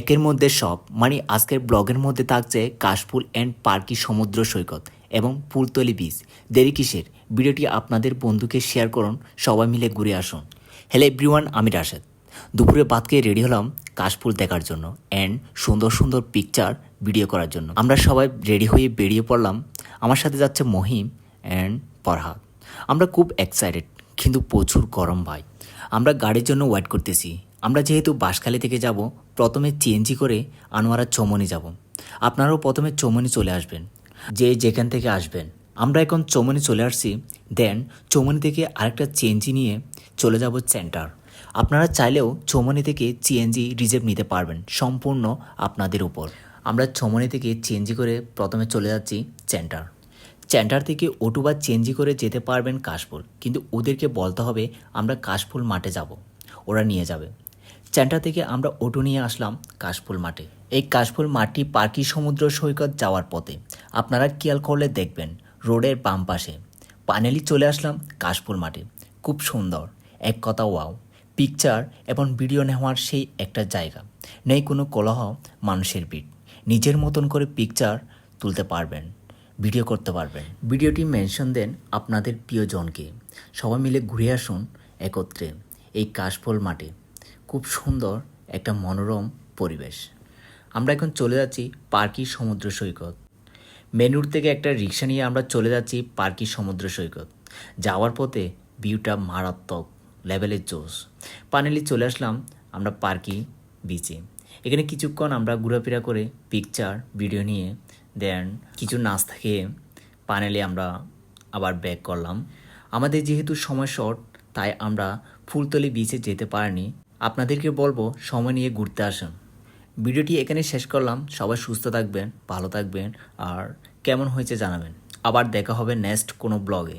একের মধ্যে সব মানে আজকের ব্লগের মধ্যে থাকছে কাশফুল অ্যান্ড পার্কি সমুদ্র সৈকত এবং পুলতলি বিচ দেরি কিসের? ভিডিওটি আপনাদের বন্ধুকে শেয়ার করুন, সবাই মিলে ঘুরে আসুন। হ্যালো এভরিওয়ান আমি রাশেদ। দুপুরে ভাত খেয়ে রেডি হলাম কাশফুল দেখার জন্য অ্যান্ড সুন্দর সুন্দর পিকচার ভিডিও করার জন্য। আমরা সবাই রেডি হয়ে বেরিয়ে পড়লাম। আমার সাথে যাচ্ছে মহিম অ্যান্ড ফরহাদ। আমরা খুব এক্সাইটেড কিন্তু প্রচুর গরম ভাই। আমরা গাড়ির জন্য ওয়েট করতেছি। আমরা যেহেতু বাঁশখালী থেকে যাব, প্রথমে চিএনজি করে আনোয়ারা চমনি যাব। আপনারাও প্রথমে চমনি চলে আসবেন। যে যেখান থেকে আসবেন। আমরা এখন চমনি চলে আসছি। দেন চমনি থেকে আরেকটা চিএনজি নিয়ে চলে যাব সেন্টার আপনারা চাইলেও চমনি থেকে চিএনজি রিজার্ভ নিতে পারবেন, সম্পূর্ণ আপনাদের উপর। আমরা চমনি থেকে চিএনজি করে প্রথমে চলে যাচ্ছি সেন্টার সেন্টার থেকে অটো বা চেঞ্জি করে যেতে পারবেন কাশফুল। কিন্তু ওদেরকে বলতে হবে, আমরা কাশফুল মাঠে যাব। ওরা নিয়ে যাবে। সেন্টার থেকে আমরা অটো নিয়ে আসলাম কাশফুল মাঠে। এই কাশফুল মাঠটি পার্কি সমুদ্র সৈকত যাওয়ার পথে। আপনারা খেয়াল করলে দেখবেন, রোডের বাম পাশে। পানেলি চলে আসলাম কাশফুল মাঠে। খুব সুন্দর, এক কথা ওয়াও। পিকচার এবং ভিডিও নেওয়ার সেই একটা জায়গা। নেই কোনো কলহ, মানুষের ভিড়। নিজের মতন করে পিকচার তুলতে পারবেন, ভিডিও করতে পারবেন। ভিডিওটি মেনশন দেন আপনাদের প্রিয়জনকে। সবাই মিলে ঘুরে আসুন একত্রে এই কাশফুল মাঠে। খুব সুন্দর একটা মনোরম পরিবেশ। আমরা এখন চলে যাচ্ছি পার্কি সমুদ্র সৈকত। মেনুর থেকে একটা রিক্সা নিয়ে আমরা চলে যাচ্ছি পার্কি সমুদ্র সৈকত। যাওয়ার পথে ভিউটা মারাত্মক, লেভেলের জোস পানেলি চলে আসলাম আমরা পার্কি বিচে। এখানে কিছুক্ষণ আমরা ঘোরাফেরা করে পিকচার ভিডিও নিয়ে দেন কিছু নাস্তা খেয়ে পানেলে আমরা আবার ব্যাক করলাম। আমাদের যেহেতু সময় শর্ট তাই আমরা ফুলতলি বিচে যেতে পারিনি। আপনাদেরকে বলব সময় নিয়ে ঘুরতে আসুন। ভিডিওটি এখানে শেষ করলাম। সবাই সুস্থ থাকবেন, ভালো থাকবেন, আর কেমন হয়েছে জানাবেন। আবার দেখা হবে নেক্সট কোনো ব্লগে।